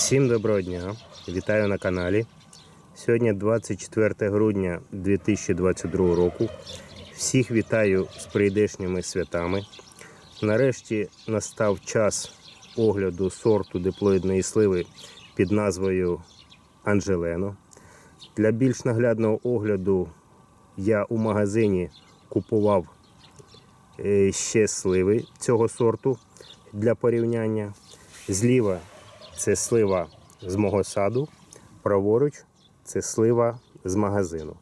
Всім доброго дня! Вітаю на каналі. Сьогодні 24 грудня 2022 року. Всіх вітаю з прийдешніми святами. Нарешті настав час огляду сорту диплоїдної сливи під назвою Анжелено. Для більш наглядного огляду я у магазині купував е, ще сливи цього сорту для порівняння. Зліва це слива з мого саду, праворуч це слива з магазину.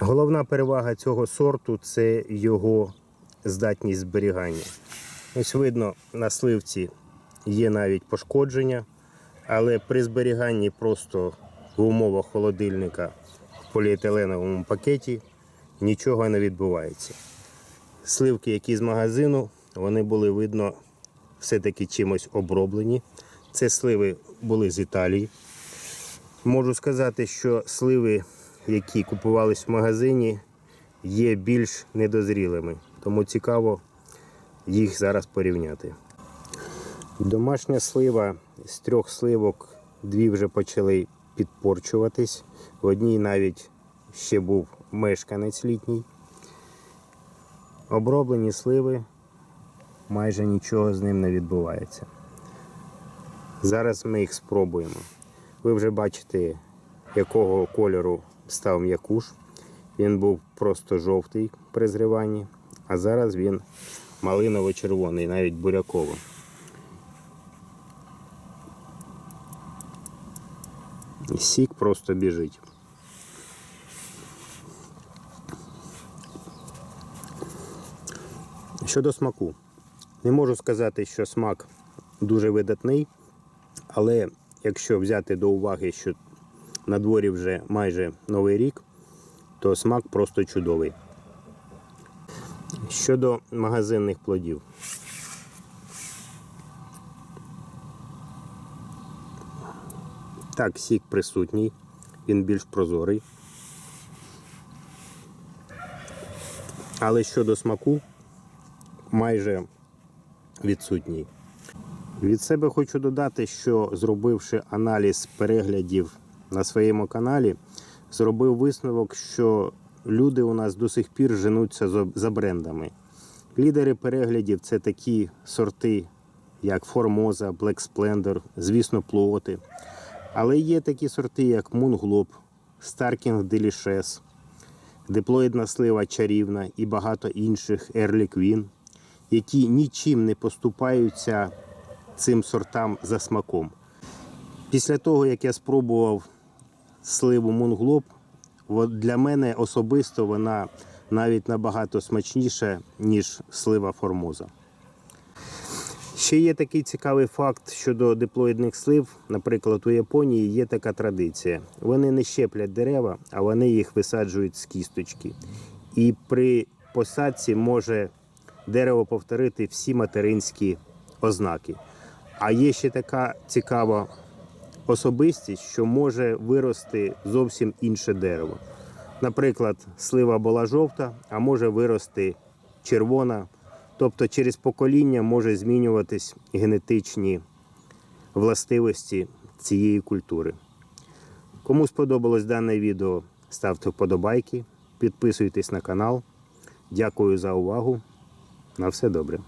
Головна перевага цього сорту це його здатність зберігання. Ось видно, на сливці є навіть пошкодження, але при зберіганні просто в умовах холодильника в поліетиленовому пакеті нічого не відбувається. Сливки, які з магазину, вони були видно все-таки чимось оброблені. Це сливи були з Італії. Можу сказати, що сливи, які купувались в магазині, є більш недозрілими, тому цікаво їх зараз порівняти. Домашня слива з трьох сливок дві вже почали підпорчуватись. В одній навіть ще був мешканець літній. Оброблені сливи, майже нічого з ним не відбувається. Зараз ми їх спробуємо. Ви вже бачите, якого кольору став м'якуш. Він був просто жовтий при зриванні, а зараз він малиново-червоний, навіть буряковий. І Сік просто біжить. Щодо смаку, не можу сказати, що смак дуже видатний, але якщо взяти до уваги, що на дворі вже майже новий рік, то смак просто чудовий. Щодо магазинних плодів. Так, сік присутній, він більш прозорий. Але щодо смаку, майже відсутній. Від себе хочу додати, що зробивши аналіз переглядів на своєму каналі, зробив висновок, що люди у нас до сих пір женуться за- брендами. Лідери переглядів це такі сорти, як Формоза, Black Splendor, звісно, плоти. Але є такі сорти, як Мунглоб, Старкінг Delicious, диплоїдна слива чарівна і багато інших Early Queen, які нічим не поступаються цим сортам за смаком. Після того, як я спробував сливу Мунглоб, для мене особисто вона навіть набагато смачніша, ніж слива Формоза. Ще є такий цікавий факт щодо диплоїдних слив. Наприклад, у Японії є така традиція. Вони не щеплять дерева, а вони їх висаджують з кісточки. І при посадці може дерево повторити всі материнські ознаки. А є ще така цікава особистість, що може вирости зовсім інше дерево. Наприклад, слива була жовта, а може вирости червона. Тобто через покоління може змінюватись генетичні властивості цієї культури. Кому сподобалось дане відео, ставте вподобайки, підписуйтесь на канал. Дякую за увагу. На все добре.